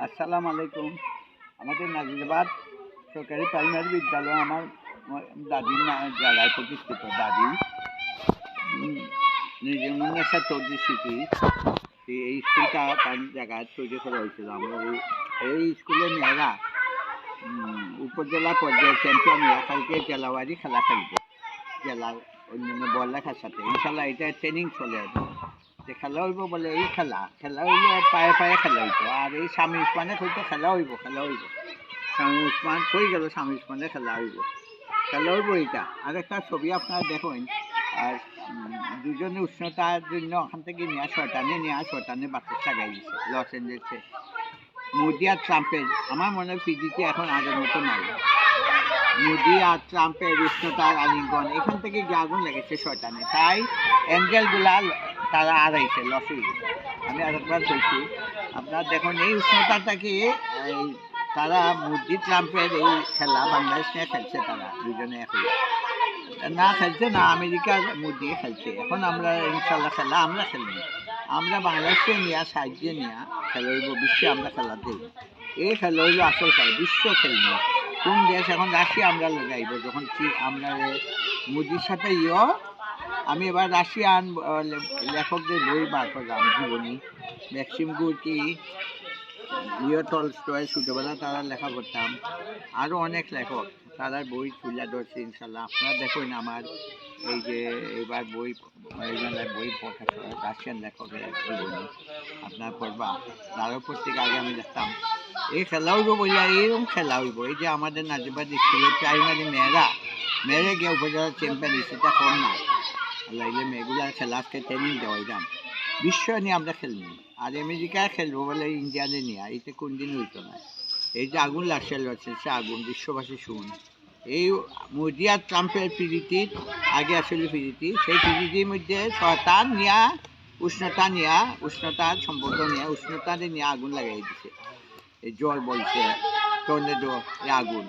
আসসালামু আলাইকুম। আমাদের নাজিরাবাদ সরকারি প্রাইমারি বিদ্যালয়, আমার না জায়গায় প্রতিষ্ঠিত দাদি নিজমুন্নেসা চৌধুরী স্মৃতি এই স্কুলটা তার জায়গায় তৈরি করা হয়েছিল। আমরা এই- স্কুলের মেয়েরা উপজেলা পর্যায়ে চ্যাম্পিয়ন কালকে জেলাওয়ারি খেলা খেলবে। জেলার অন্যান্য বড়লেখার সাথে। ইনশাল্লাহ এটা ট্রেনিং চলে আছে যে খেলা হইব বলে এই খেলা খেলা হইব পায়ে পায়ে খেলা হইব আর এই স্বামী উসমানে হয়তো খেলা হইব খেলা হইব। স্বামী উসমান কই গেল স্বামী উসমানে খেলা হইব? খেলা হইব এইটা। আর একটা ছবি আপনারা দেখুন, আর দুজনে উষ্ণতার জন্য ওখান থেকে নিয়ে শয়তানে নিয়ে শয়তানে বাতাস চাগাই দিচ্ছে লস এঞ্জেলসে। মোদি আর ট্রাম্পের, আমার মনে হয় পিজিতে এখন আগের মতো নাই। মোদি আর ট্রাম্পের উষ্ণতার আলিঙ্গন, এখান থেকে আগুন লেগেছে শয়তানে। তাই অ্যাঞ্জেলগুলা তারা আড়াইছে লস গেছে। আমি আরেকবার বলছি আপনার দেখুন, এই উষ্ণতাটাকে এই তারা মোদি ট্রাম্পের এই খেলা বাংলাদেশ নিয়ে খেলছে তারা, দুজনে এখন না খেলছে না, আমেরিকার মোদি খেলছে। এখন আমরা ইনশাল্লাহ খেলা, আমরা খেলব। আমরা বাংলাদেশকে নিয়ে, সাহায্য নিয়ে খেলা হইব, বিশ্বে আমরা খেলা দেব এই খেলা হইল আসল খেলা, বিশ্ব খেলব কোন দেশ এখন রাশিয়া আমরা লাগাইব, যখন চীন আমরা মোদির সাথে ইয় আমি এবার রাশিয়ান লেখকদের বই বার করলাম, জীবনী। ম্যাক্সিম গুরকি লিও টলস্টয় ছোটোবেলা তারা লেখা করতাম। আরও অনেক লেখক, তারা বই তুলে ধরছে, ইনশাল্লাহ। আপনারা দেখুন আমার এই যে, এবার বই বই হয় রাশিয়ান লেখকের জীবনী। আপনার পড়বা, তারও পত্রিকা আগে আমি দেখতাম। এই খেলা হইব বলিয়া এইরকম খেলা হইব। এই যে আমাদের নাজিবাদ স্কুলের প্রাইমারি মেয়েরা মেয়েরা গিয়ে উপজেলা চ্যাম্পিয়ন সেটা কম না। আল্লাহ এই যে মেয়েগুলার খেলা আজকে বিশ্ব নিয়ে আমরা খেলব। আর আমেরিকায় খেলব বলে ইন্ডিয়ানে নিয়ে এইটা কোন দিন হইতো না। এই যে আগুন লাগছে লাগছে, সে আগুন, বিশ্ববাসী শুন এই মোদি আর ট্রাম্পের পিরিতির আগে আসলে পিরিতি, সেই পিরিতির মধ্যে শয়তান নিয়া, উষ্ণতা নিয়া উষ্ণতার সম্পর্ক নিয়ে উষ্ণতারে নিয়ে আগুন লাগাই দিছে। এই জল বলছে টর্নেডো, এই আগুন।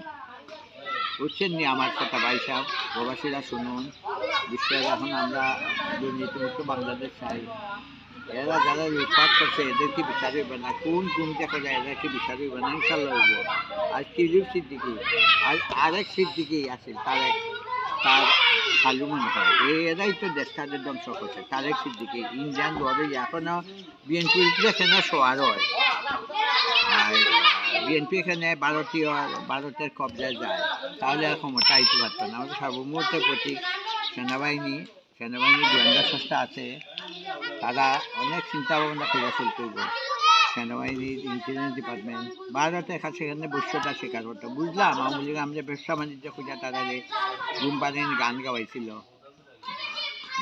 বুঝছেন নি আমার কথা, ভাই সাহেব? প্রবাসীরা শুনুন। বিশ্বের এখন আমরা দুর্নীতিমুক্ত বাংলাদেশ চাই। এরা যারা লুটপাট করছে এদেরকে বিচার হইবে না? কোন গুম দেখা যায় এদেরকে বিচার হইবে না? ইনশাল্লাহ হইব। আর কিলিপ সিদ্দিকি? আর আরেক সিদ্দিকি আছে তারেক তার খালু মনে হয়। এরাই তো দেশটাকে ধ্বংস করছে। তারেক সিদ্দিকি, ইন্ডিয়ান লড়ে এখনও বিএনপির না সোয়ার হয়। আর বিএনপি এখানে ভারতীয় ভারতের কবজায় যায়। তাহলে আর ক্ষমতা আইতে পারতো না। আমাদের সার্বভৌমত্বের প্রতীক সেনাবাহিনী, সেনাবাহিনীর গোয়েন্দা সংস্থা আছে, তারা অনেক চিন্তা ভাবনা করে চলতে হইব সেনাবাহিনীর ইন্টেলিজেন্স ডিপার্টমেন্ট ভারতের কাছে সেখানে বৈশ্যতা স্বীকার করতো। বুঝলাম, আওয়ামী লীগ আমরা ব্যবসা বাণিজ্য খুঁজা, তারা ঘুমপাড়িন গান গাওয়াইছিল।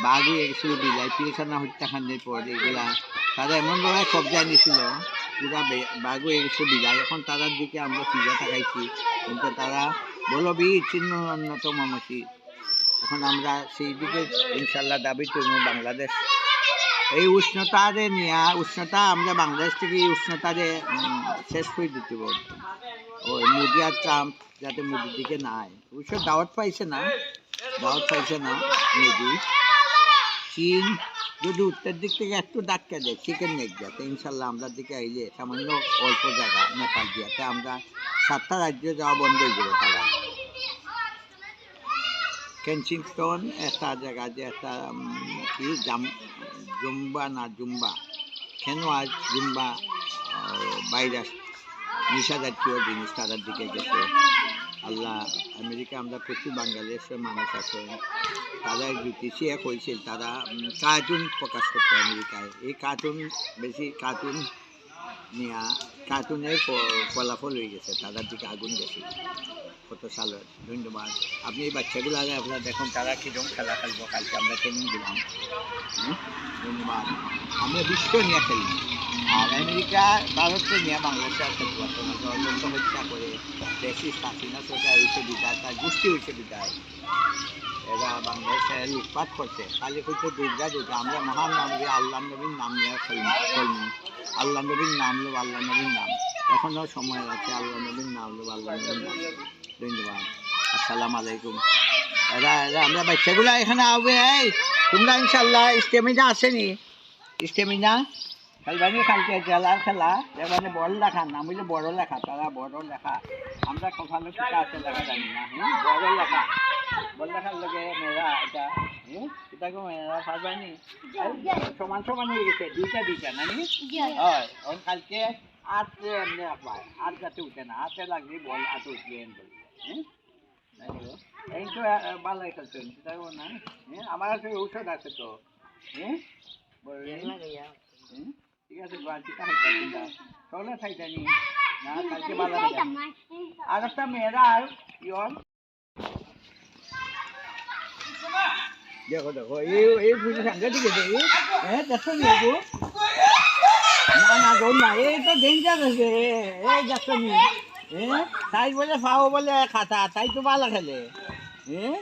বাঘে গেছিল বিলাই পিলখানা হত্যাকাণ্ডের পর এগুলা, তারা এমনভাবে কবজা নিয়েছিল পুরা বাঘ গেছে বিলাই এখন তারার দিকে আমরা ফিরে থাকাইছি কিন্তু তারা বলবি চিহ্ন অন্যতম মসজিদ। এখন আমরা সেই দিকে ইনশাল্লাহ দাবি করব বাংলাদেশ। এই উষ্ণতারে নিয়ে, উষ্ণতা আমরা বাংলাদেশ থেকে এই উষ্ণতারে শেষ করে দিতে পারব। ওই মোদি আর ট্রাম্প যাতে মোদির দিকে না আয়। অবশ্য দাওয়াত পাইছে না, দাওয়াত পাইছে না মোদি। চীন যদি উত্তর দিক থেকে একটু ডাক্কা দেয় চিকেন নেক যাতে ইনশাল্লাহ আমরা দিকে আইলে সামান্য অল্প জায়গা, নেপাল দিয়াতে আমরা সাতটা রাজ্য যাওয়া বন্ধ হয়ে যাবে তারা কেনসিংটন একটা জায়গা যে একটা কি, জাম, জুম্বা না জুম্বা? কেন আজ জুম্বা ভাইরাস নিশা জাতীয় জিনিস তাদের দিকে গেছে? আল্লাহ, আমেরিকা, আমরা প্রচুর বাংলাদেশের মানুষ আছে তারা জ্যোতিষী এক হয়েছিল তারা কার্টুন প্রকাশ করতো আমেরিকায়। এই কার্টুন বেশি কার্টুন নিয়া কার্টুনের ফলাফল হয়ে গেছে তাদের দিকে আগুন গেছে। কত সালের ধন্যবাদ। আপনি এই বাচ্চাগুলো আগে আপনারা দেখুন, তারা কীরকম খেলা খেলব, কালকে আমরা ট্রেনিং দিলাম? ধন্যবাদ। আমরা বিশ্ব নিয়ে খেলি আর আমেরিকা, ভারতকে না। হত্যা করে দেশি সরকার হয়েছে বিদায়, তার গোষ্ঠী হয়েছে বিদায়। এরা বাংলাদেশে লুটপাট করছে। খালি হচ্ছে দুর্গা দুর্গা। আমরা মহান নাম দিয়ে আল্লাহ নবীর নাম নিয়ে খেলব আল্লাহ নবীর নাম লো আল্লাহ নবীর নাম। এখনও সময় আছে আল্লাহ নবীর নাম আল্লাহ নবীর নাম। ধন্যবাদ। আসসালামু আলাইকুম। এরা এরা, আমরা বাচ্চাগুলো এখানে আসবে এই, তোমরা ইনশাল্লাহ স্টেমিনা আসেনি। স্টেমিনা? খেলবানি খালকে জেলার খেলা এবারে বড় লেখা না বুঝলে বড় লেখা তারা বড় লেখা। আমরা কপালে কিতা আছে লেখা জানি না হ্যাঁ বড় লেখা। বড় লেখার লগে মেয়েরা এটা এটাকে মেয়েরা ফারবানি সমান সমান হয়ে গেছে দুইটা দুইটা নানি হয় ওন কালকে আটে এমনি আপায় আট যাতে উঠে না হাতে লাগবে বল আট উঠলে এন বলি হ্যাঁ এই তো ভালো খেলছেন সেটা না হ্যাঁ আমার কাছে ঔষধ আছে তো হ্যাঁ বললেন হুম? ঠিক আছে বালতিটা খাইতে চিন্তা চলে খাইতে নি না কালকে ভালো আর একটা মেয়েরা আর ইয়ন দেখো দেখো এই এই পুজো সাংঘাতিক হ্যাঁ দেখো নি গো না না দৌড় না এই তো ডেঞ্জার আছে এই দেখো নি। হ্যাঁ তাই বলে পাও বলে খাতা তাই তো ভালো খেলে। হ্যাঁ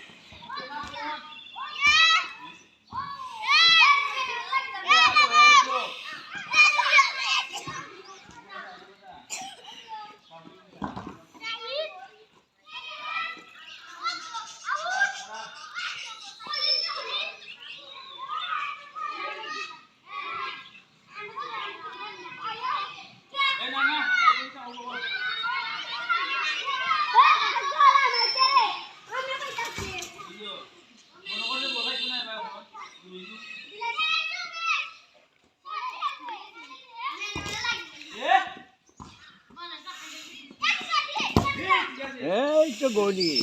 এই তো গলি।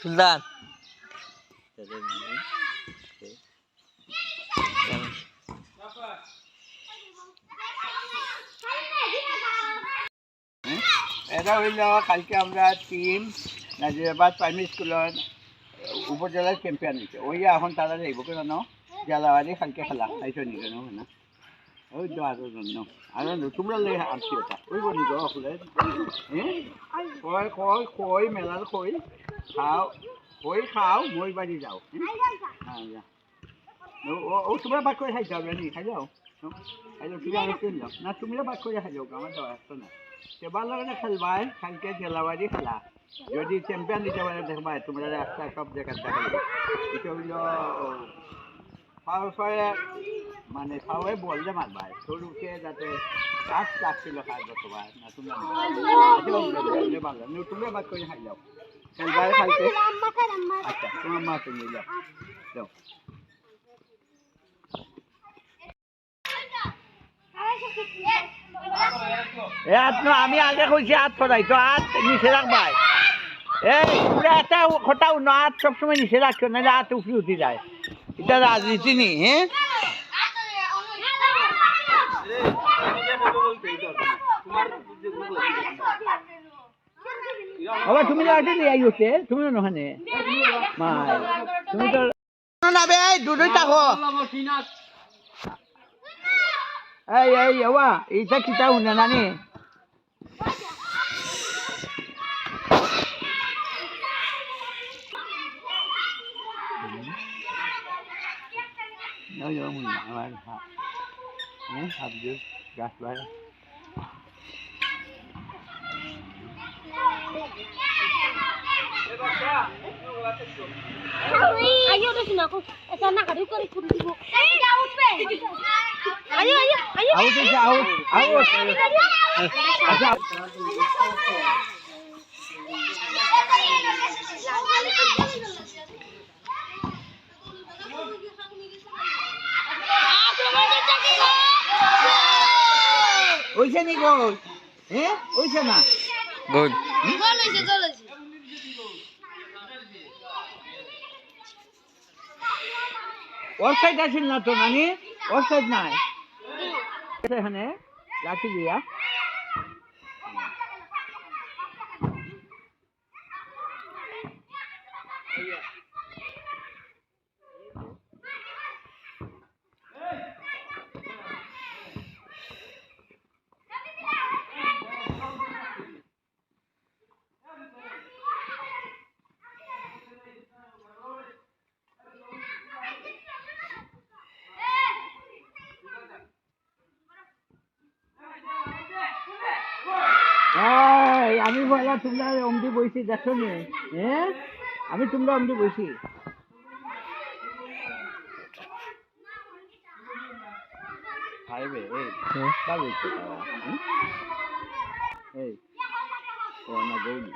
সুলতান। এটা হইল কালকে আমরা টিম নাজিরাবাদ প্রাইমারি স্কুলের উপজেলার চ্যাম্পিয়ন হয়েছে। ওই এখন তারা যাইব কেন জেলাবাড়ি কালকে খেলা খাইছো নি কেন না ওই তো আরও জন্য। আরও তোমরা লই আসছি ওটা। ওই বলি হ্যাঁ কয় কয় কই মেলার কই? খাও কই খাও মই বাড়ি যাও। হ্যাঁ যা। ও- তোমরা বাদ করে খাই যাও নি খাই যাও। খাই যাও তুমি চলে যাও। না তুমিও বাদ করে খাই যাও আমার দেওয়া আসতো না। সেবার লগে খেলবাই কালকে জেলাবাড়ি খেলা। যদি চ্যাম্পিয়ন দিতে পারে দেখবাই তোমরা রাস্তা সব জায়গায় দেখাবে এটা হইল ফয়ে মানে ফাউয়ে বললে মারবাই সরুকে যাতে কাজ লাগছিল কাজ গতবার না তোমরা তোমরা বাদ করে খাই যাও। কালকে আচ্ছা তোমার মা তুমি যাও। যাও। ন আমি আগে কইছি আত ছড়াই তো আত নিচে রাখবাই। এই পুরা একটা খটাও না সবসময় নিচে রাখছো নাহলে আত উপরে উঠে যায়। এটা রাজনীতি নি হ্যাঁ? বাবা তুমি লাঠি নিয়ে আইছে তুমি নহনে মাই তুমি তো না বে দুটোই থাকো। এই এই বাবা এইটা কিতা শুনে নানি? No, yo muy mal. ¿Eh? Ayo udah sini aku. Eh sana kadu kari kudu dulu. Eh dia out be. Ayo ayo ayo. Out is out. Out. Acha. ওইছে নি গোল? হ্যাঁ ওইছে না? গোল। গল অফসাইড আছিল না তো নানি? অফসাইড নাই। এখানে রাখি দিয়া। তোমরা অমদি বইছি দেখো নি? হ্যাঁ আমি তোমরা অমদি বইছি হাইবে এই হ্যাঁ। হুম? এই ও না গৌরী